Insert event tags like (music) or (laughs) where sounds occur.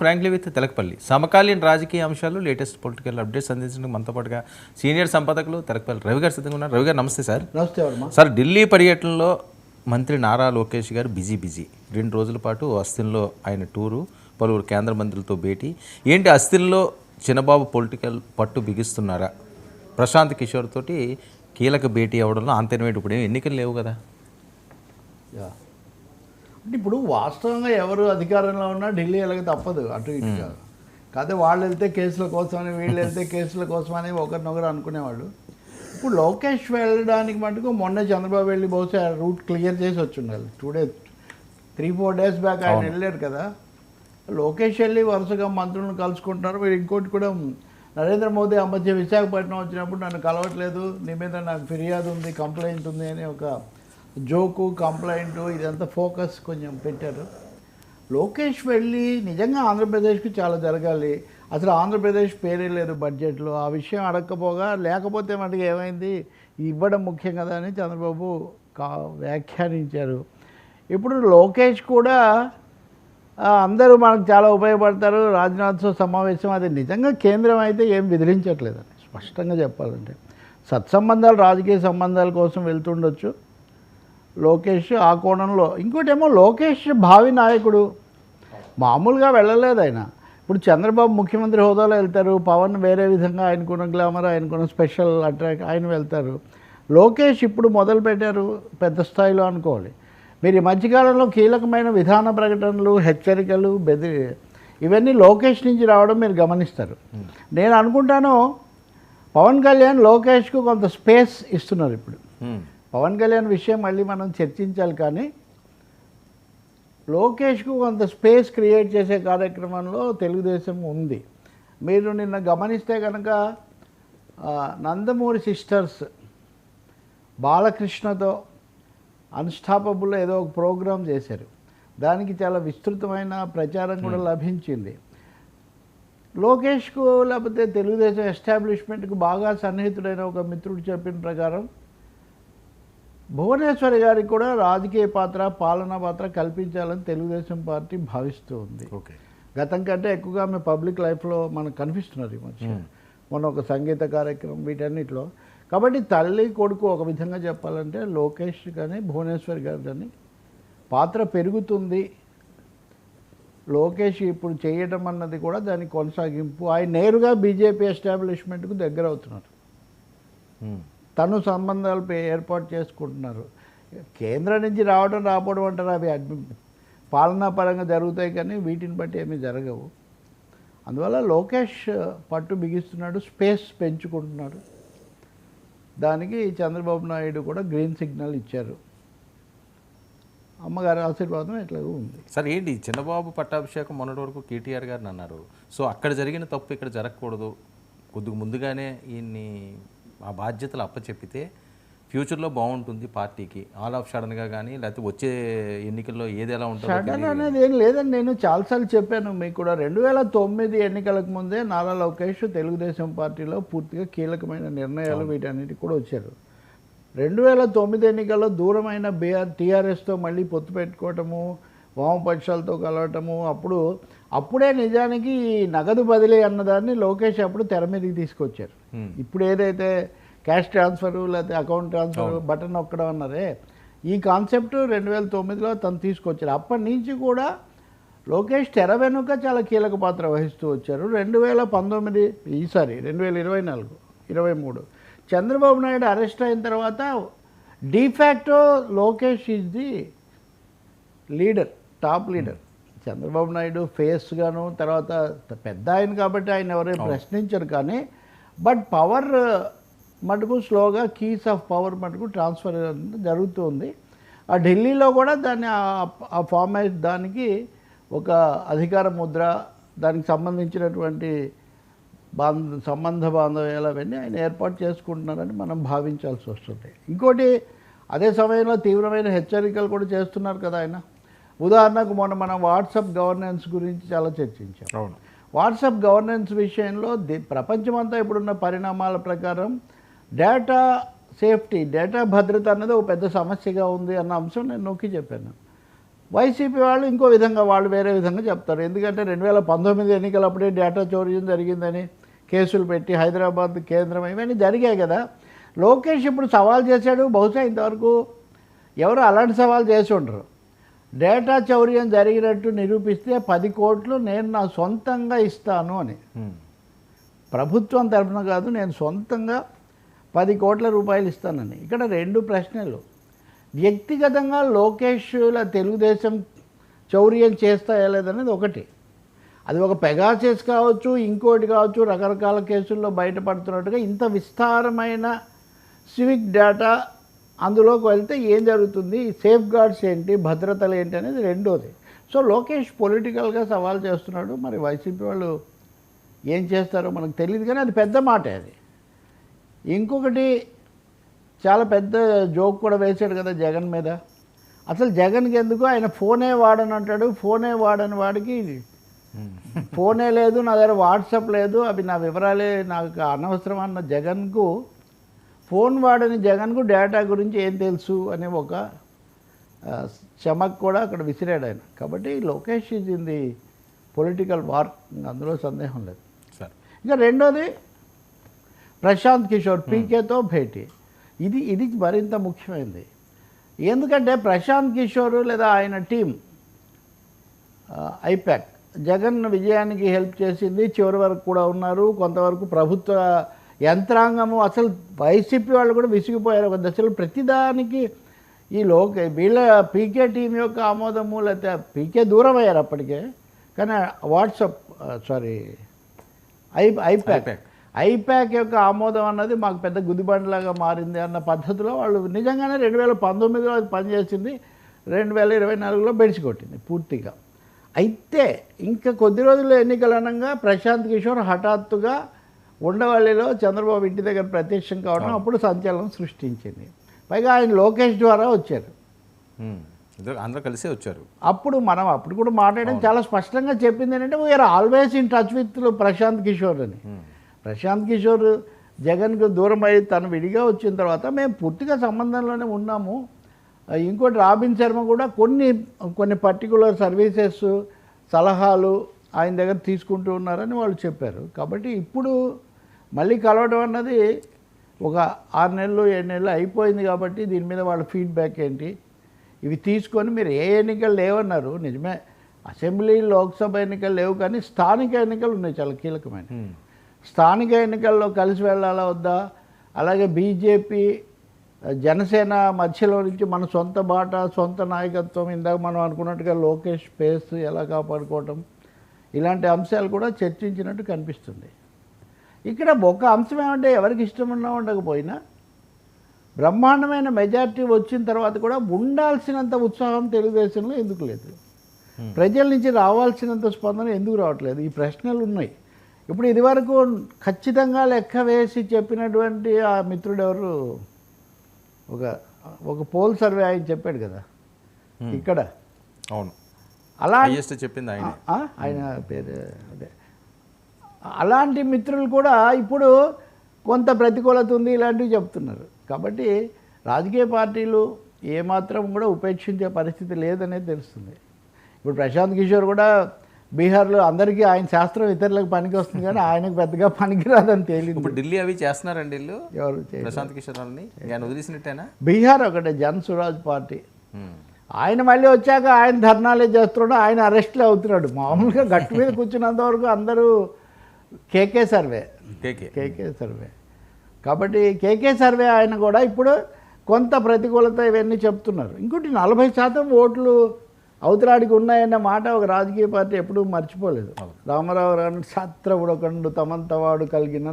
Frankly with Telakapalli. సమకాలీన రాజకీయ అంశాలు లేటెస్ట్ పొలిటికల్ అప్డేట్స్ అందించడానికి మనతో పాటుగా సీనియర్ సంపాదకులు తెలకపల్లి రవి గారు సిద్ధంగా ఉన్నారు. రవి గారు నమస్తే సార్. నమస్తే సార్ ఢిల్లీ పర్యటనలో మంత్రి నారా లోకేష్ గారు బిజీ బిజీ. రెండు రోజుల పాటు అస్థిన్లో ఆయన టూరు పలువురు కేంద్ర మంత్రులతో భేటీ. ఏంటి అస్థిన్లో చిన్నబాబు పొలిటికల్ పట్టు బిగిస్తున్నారా? ప్రశాంత్ కిషోర్ తోటి కీలక భేటీ అవ్వడంలో అంతర్మేటి ఇప్పుడు ఎన్నికలు లేవు కదా. ఇప్పుడు వాస్తవంగా ఎవరు అధికారంలో ఉన్నా ఢిల్లీ వెళ్ళక తప్పదు అటు ఇటుగా కాకపోతే వాళ్ళు వెళ్తే కేసుల కోసమని వీళ్ళు వెళ్తే కేసుల కోసమని ఒకరినొకరు అనుకునేవాళ్ళు. ఇప్పుడు లోకేష్ వెళ్ళడానికి మటుకు మొన్న చంద్రబాబు వెళ్ళి బహుశా రూట్ క్లియర్ చేసి వచ్చి ఉండాలి two days three four days back ఆయన వెళ్ళారు కదా. లోకేష్ వెళ్ళి వరుసగా మంత్రులను కలుసుకుంటున్నారు. మీరు ఇంకోటి కూడా నరేంద్ర మోదీ ఆ మధ్య విశాఖపట్నం వచ్చినప్పుడు నన్ను కలవట్లేదు. నీ మీద నాకు ఫిర్యాదు ఉంది కంప్లైంట్ ఉంది అని ఒక జోకు కంప్లైంట్ ఇదంతా ఫోకస్ కొంచెం పెట్టారు. లోకేష్ వెళ్ళి నిజంగా ఆంధ్రప్రదేశ్కి చాలా జరగాలి. అసలు ఆంధ్రప్రదేశ్ పేరే లేదు బడ్జెట్లో. ఆ విషయం అడగకపోగా లేకపోతే మనకి ఏమైంది? ఇవ్వడం ముఖ్యం కదా అని చంద్రబాబు కా వ్యాఖ్యానించారు. ఇప్పుడు లోకేష్ కూడా అందరూ మనకు చాలా ఉపయోగపడతారు. రాజ్నాథ్తో సమావేశం అది నిజంగా కేంద్రం అయితే ఏం బెదిరించట్లేదండి స్పష్టంగా చెప్పాలంటే. సత్సంబంధాలు రాజకీయ సంబంధాల కోసం వెళ్తుండొచ్చు. లోకేష్ ఆ కోణంలో. ఇంకోటేమో లోకేష్ భావి నాయకుడు. మామూలుగా వెళ్ళలేదు ఆయన. ఇప్పుడు చంద్రబాబు ముఖ్యమంత్రి హోదాలో వెళ్తారు. పవన్ వేరే విధంగా ఆయనకున్న గ్లామర్ ఆయనకున్న స్పెషల్ అట్రాక్ట్ ఆయన వెళ్తారు. లోకేష్ ఇప్పుడు మొదలు పెట్టారు పెద్ద స్థాయిలో అనుకోవాలి. మీరు ఈ మధ్యకాలంలో కీలకమైన విధాన ప్రకటనలు హెచ్చరికలు బెదిరి ఇవన్నీ లోకేష్ నుంచి రావడం మీరు గమనిస్తారు. నేను అనుకుంటాను పవన్ కళ్యాణ్ లోకేష్కు కొంత స్పేస్ ఇస్తున్నారు ఇప్పుడు. పవన్ కళ్యాణ్ విషయం మళ్ళీ మనం చర్చించాలి కానీ లోకేష్కు కొంత స్పేస్ క్రియేట్ చేసే కార్యక్రమంలో తెలుగుదేశం ఉంది. మీరు నిన్న గమనిస్తే కనుక నందమూరి సిస్టర్స్ బాలకృష్ణతో అన్స్టాపబుల్ ఏదో ఒక ప్రోగ్రాం చేశారు. దానికి చాలా విస్తృతమైన ప్రచారం కూడా లభించింది. లోకేష్కు లేకపోతే తెలుగుదేశం ఎస్టాబ్లిష్మెంట్కు బాగా సన్నిహితుడైన ఒక మిత్రుడు చెప్పిన ప్రకారం భువనేశ్వరి గారికి కూడా రాజకీయ పాత్ర పాలనా పాత్ర కల్పించాలని తెలుగుదేశం పార్టీ భావిస్తూ ఉంది. ఓకే. గతం కంటే ఎక్కువగా ఆమె పబ్లిక్ లైఫ్లో మనకు కనిపిస్తున్నారు ఈ మధ్య. మొన్న ఒక సంగీత కార్యక్రమం వీటన్నిటిలో. కాబట్టి తల్లి కొడుకు ఒక విధంగా చెప్పాలంటే లోకేష్ కానీ భువనేశ్వర్ గారు కానీ పాత్ర పెరుగుతుంది. లోకేష్ ఇప్పుడు చేయడం అన్నది కూడా దాని కొనసాగింపు. ఆయన నేరుగా బీజేపీ ఎస్టాబ్లిష్మెంట్కు దగ్గర అవుతున్నారు హ్మ్. తను సంబంధాలు పే- ఏర్పాటు చేసుకుంటున్నారు. కేంద్రం నుంచి రావడం రాకపోవడం అంటారు అవి అడ్మి పాలనాపరంగా జరుగుతాయి కానీ వీటిని బట్టి ఏమీ జరగవు. అందువల్ల లోకేష్ పట్టు బిగిస్తున్నాడు స్పేస్ పెంచుకుంటున్నాడు. దానికి చంద్రబాబు నాయుడు కూడా గ్రీన్ సిగ్నల్ ఇచ్చారు. అమ్మగారి ఆశీర్వాదం ఎట్లాగో ఉంది. సార్ ఏంటి? చిన్నబాబు పట్టాభిషేకం మొన్నటి వరకు కేటీఆర్ గారిని అన్నారు. సో అక్కడ జరిగిన తప్పు ఇక్కడ జరగకూడదు. కొద్దిగా ముందుగానే ఈయన్ని ఆ బాధ్యతలు అప్పచెప్పితే ఫ్యూచర్లో బాగుంటుంది పార్టీకి. ఆల్ ఆఫ్ సడన్గా కానీ లేకపోతే వచ్చే ఎన్నికల్లో ఏది ఎలా ఉంటుందో సడన్ అనేది ఏం లేదండి. నేను చాలాసార్లు చెప్పాను మీకు కూడా. రెండు వేల తొమ్మిది ఎన్నికలకు ముందే నారా లోకేష్ తెలుగుదేశం పార్టీలో పూర్తిగా కీలకమైన నిర్ణయాలు వీటన్నిటికి కూడా వచ్చారు. రెండు వేల తొమ్మిది ఎన్నికల్లో దూరమైన బీఆర్ టీఆర్ఎస్తో మళ్ళీ పొత్తు పెట్టుకోవటము వామపక్షాలతో కలవటము అప్పుడు అప్పుడే నిజానికి ఈ నగదు బదిలీ అన్నదాన్ని లోకేష్ అప్పుడు తెర మీదకి తీసుకొచ్చారు. ఇప్పుడు ఏదైతే క్యాష్ ట్రాన్స్ఫర్ లేకపోతే అకౌంట్ ట్రాన్స్ఫర్ బటన్ నొక్కడం అన్నారే ఈ కాన్సెప్ట్ రెండు వేల తొమ్మిదిలో తను తీసుకొచ్చారు. అప్పటి నుంచి కూడా లోకేష్ తెర వెనుక చాలా కీలక పాత్ర వహిస్తూ వచ్చారు. రెండు వేల పంతొమ్మిది ఈసారి రెండు వేల ఇరవై నాలుగు ఇరవై మూడు చంద్రబాబు నాయుడు అరెస్ట్ అయిన తర్వాత de facto Lokesh is the leader top leader Chandrababu Naidu face గాను తర్వాత పెద్ద ఆయన కాబట్టి ఆయన ఎవరైనా ప్రశ్నించరు కానీ బట్ పవర్ మటుకు స్లోగా కీస్ ఆఫ్ పవర్ మటుకు ట్రాన్స్ఫర్ జరుగుతుంది. ఆ ఢిల్లీలో కూడా దాన్ని ఆ- ఆ ఫార్మాట్ దానికి ఒక అధికార ముద్ర దానికి సంబంధించినటువంటి బాంధ సంబంధ బాంధవ్యాలు అవన్నీ ఆయన ఏర్పాటు చేసుకుంటున్నారని మనం భావించాల్సి వస్తుంది. ఇంకోటి అదే సమయంలో తీవ్రమైన హెచ్చరికలు కూడా చేస్తున్నారు కదా ఆయన. ఉదాహరణకు మొన్న మనం వాట్సాప్ గవర్నెన్స్ గురించి చాలా చర్చించాం. అవును. వాట్సాప్ గవర్నెన్స్ విషయంలో ది ప్రపంచమంతా ఇప్పుడున్న పరిణామాల ప్రకారం డేటా సేఫ్టీ డేటా భద్రత అన్నది ఒక పెద్ద సమస్యగా ఉంది అన్న అంశం నేను నొక్కి చెప్పాను. వైసీపీ వాళ్ళు ఇంకో విధంగా వాళ్ళు వేరే విధంగా చెప్తారు. ఎందుకంటే రెండు వేల పంతొమ్మిది ఎన్నికలప్పుడే డేటా చౌర్యం జరిగిందని కేసులు పెట్టి హైదరాబాద్ కేంద్రం ఇవన్నీ జరిగాయి కదా. లోకేష్ ఇప్పుడు సవాల్ చేశాడు. బహుశా ఇంతవరకు ఎవరు అలాంటి సవాల్ చేసి ఉండరు. డేటా చౌర్యం జరిగినట్టు నిరూపిస్తే పది కోట్లు నేను నా సొంతంగా ఇస్తాను అని. ప్రభుత్వం తరఫున కాదు నేను సొంతంగా పది కోట్ల రూపాయలు ఇస్తానని. ఇక్కడ రెండు ప్రశ్నలు. వ్యక్తిగతంగా లోకేష్ల తెలుగుదేశం చౌర్యం చేస్తాయా లేదనేది ఒకటి. అది ఒక పెగాసెస్ కావచ్చు ఇంకోటి కావచ్చు రకరకాల కేసుల్లో బయటపడుతున్నట్టుగా ఇంత విస్తారమైన సివిక్ డేటా అందులోకి వెళ్తే ఏం జరుగుతుంది? సేఫ్ గార్డ్స్ ఏంటి? భద్రతలు ఏంటి అనేది రెండోది. సో లోకేష్ పొలిటికల్గా సవాల్ చేస్తున్నాడు. మరి వైసీపీ వాళ్ళు ఏం చేస్తారో మనకు తెలియదు కానీ అది పెద్ద మాటే అది. ఇంకొకటి చాలా పెద్ద జోక్ కూడా వేశాడు కదా జగన్ మీద. అసలు జగన్కి ఎందుకు? ఆయన ఫోనే వాడని అంటాడు. ఫోనే వాడని వాడికి (laughs) ఫోనే లేదు నా దగ్గర వాట్సాప్ లేదు. అవి నా వివరాలే నాకు అనవసరం అన్న జగన్కు ఫోన్ వాడని జగన్కు డేటా గురించి ఏం తెలుసు అనే ఒక చమక్ కూడా అక్కడ విసిరాడు ఆయన. కాబట్టి Lokesh is in the political war అందులో సందేహం లేదు. సరే. ఇంకా రెండోది ప్రశాంత్ కిషోర్ పీకేతో భేటీ. ఇది ఇది మరింత ముఖ్యమైనది ఎందుకంటే ప్రశాంత్ కిషోర్ లేదా ఆయన టీం ఐపాక్ జగన్ విజయానికి హెల్ప్ చేసింది చివరి వరకు కూడా ఉన్నారు కొంతవరకు ప్రభుత్వ యంత్రాంగము అసలు వైసీపీ వాళ్ళు కూడా విసిగిపోయారు ఒక దశలో ప్రతిదానికి ఈ లోక వీళ్ళ పీకే టీం యొక్క ఆమోదము లేకపోతే పీకే దూరం అయ్యారు అప్పటికే. కానీ WhatsApp sorry I IPAC. IPAC యొక్క ఆమోదం అన్నది మాకు పెద్ద గుదిబండలాగా మారింది అన్న పద్ధతిలో వాళ్ళు నిజంగానే రెండు వేల పంతొమ్మిదిలో అది పనిచేసింది. రెండు వేల ఇరవై నాలుగులో బెడిసి కొట్టింది పూర్తిగా. అయితే ఇంకా కొద్ది రోజుల్లో ఎన్నికలు అనగా ప్రశాంత్ కిషోర్ హఠాత్తుగా ఉండవల్లిలో చంద్రబాబు ఇంటి దగ్గర ప్రత్యక్షం కావడం అప్పుడు సంచలనం సృష్టించింది. పైగా ఆయన లోకేష్ ద్వారా వచ్చారు. అందరూ కలిసే వచ్చారు. అప్పుడు మనం అప్పుడు కూడా మాట్లాడడం చాలా స్పష్టంగా చెప్పింది ఏంటంటే we are always in touch with Prashant Kishor అని. ప్రశాంత్ కిషోర్ జగన్కు దూరం అయ్యి తను విడిగా వచ్చిన తర్వాత మేము పూర్తిగా సంబంధంలోనే ఉన్నాము. ఇంకోటి రాబిన్ శర్మ కూడా కొన్ని కొన్ని పర్టికులర్ సర్వీసెస్ సలహాలు ఆయన దగ్గర తీసుకుంటూ ఉన్నారని వాళ్ళు చెప్పారు. కాబట్టి ఇప్పుడు మళ్ళీ కలవడం అన్నది ఒక ఆరు నెలలు ఏడు నెలలు అయిపోయింది కాబట్టి దీని మీద వాళ్ళ ఫీడ్బ్యాక్ ఏంటి? ఇవి తీసుకొని మీరు ఏ ఎన్నికలు లేవన్నారు. నిజమే అసెంబ్లీ లోక్సభ ఎన్నికలు లేవు కానీ స్థానిక ఎన్నికలు ఉన్నాయి చాలా కీలకమైన. స్థానిక ఎన్నికల్లో కలిసి వెళ్ళాలా వద్దా? అలాగే బీజేపీ జనసేన మధ్యలో నుంచి మన సొంత బాట సొంత నాయకత్వం ఇందాక మనం అనుకున్నట్టుగా లోకేష్ స్పేస్ ఎలా కాపాడుకోవటం ఇలాంటి అంశాలు కూడా చర్చించినట్టు కనిపిస్తుంది. ఇక్కడ ఒక అంశం ఏమంటే ఎవరికి ఇష్టం ఉన్నా ఉండకపోయినా బ్రహ్మాండమైన మెజారిటీ వచ్చిన తర్వాత కూడా ఉండాల్సినంత ఉత్సాహం తెలుగుదేశంలో ఎందుకు లేదు? ప్రజల నుంచి రావాల్సినంత స్పందన ఎందుకు రావట్లేదు? ఈ ప్రశ్నలు ఉన్నాయి. ఇప్పుడు ఇదివరకు ఖచ్చితంగా లెక్క వేసి చెప్పినటువంటి ఆ మిత్రుడు ఎవరు? ఒక ఒక పోల్ సర్వే ఆయన చెప్పాడు కదా. ఇక్కడ. అవును. అలా చెప్పింది ఆయన. ఆ, ఆయన పేరు అదే. అలాంటి మిత్రులు కూడా ఇప్పుడు కొంత ప్రతికూలత ఉంది ఇలాంటివి చెప్తున్నారు. కాబట్టి రాజకీయ పార్టీలు ఏమాత్రం కూడా ఉపేక్షించే పరిస్థితి లేదనేది తెలుస్తుంది. ఇప్పుడు ప్రశాంత్ కిషోర్ కూడా బీహార్లో అందరికీ ఆయన శాస్త్రం ఇతరులకు పనికి వస్తుంది కానీ ఆయనకు పెద్దగా పనికిరాదని తేలింది. ఇప్పుడు ఢిల్లీ అవి చేస్తున్నారండి ఎవరు? ప్రశాంత్ కిషోర్ ఆయన వదిలేసినట్టేనా? బీహార్ ఒకటే జన్ సురాజ్ పార్టీ. ఆయన మళ్ళీ వచ్చాక ఆయన ధర్నాలే చేస్తున్నాడు ఆయన అరెస్ట్లే అవుతున్నాడు. మామూలుగా గట్టు మీద కూర్చున్నంత వరకు అందరూ కేకే సర్వే. కేకే. కేకే సర్వే. కాబట్టి కేకే సర్వే ఆయన కూడా ఇప్పుడు కొంత ప్రతికూలత ఇవన్నీ చెప్తున్నారు. ఇంకోటి నలభై శాతం ఓట్లు అవతలాడికి ఉన్నాయన్న మాట ఒక రాజకీయ పార్టీ ఎప్పుడూ మర్చిపోలేదు. రామారావు రాను శాస్త్రవుడొకండు తమంతవాడు కలిగిన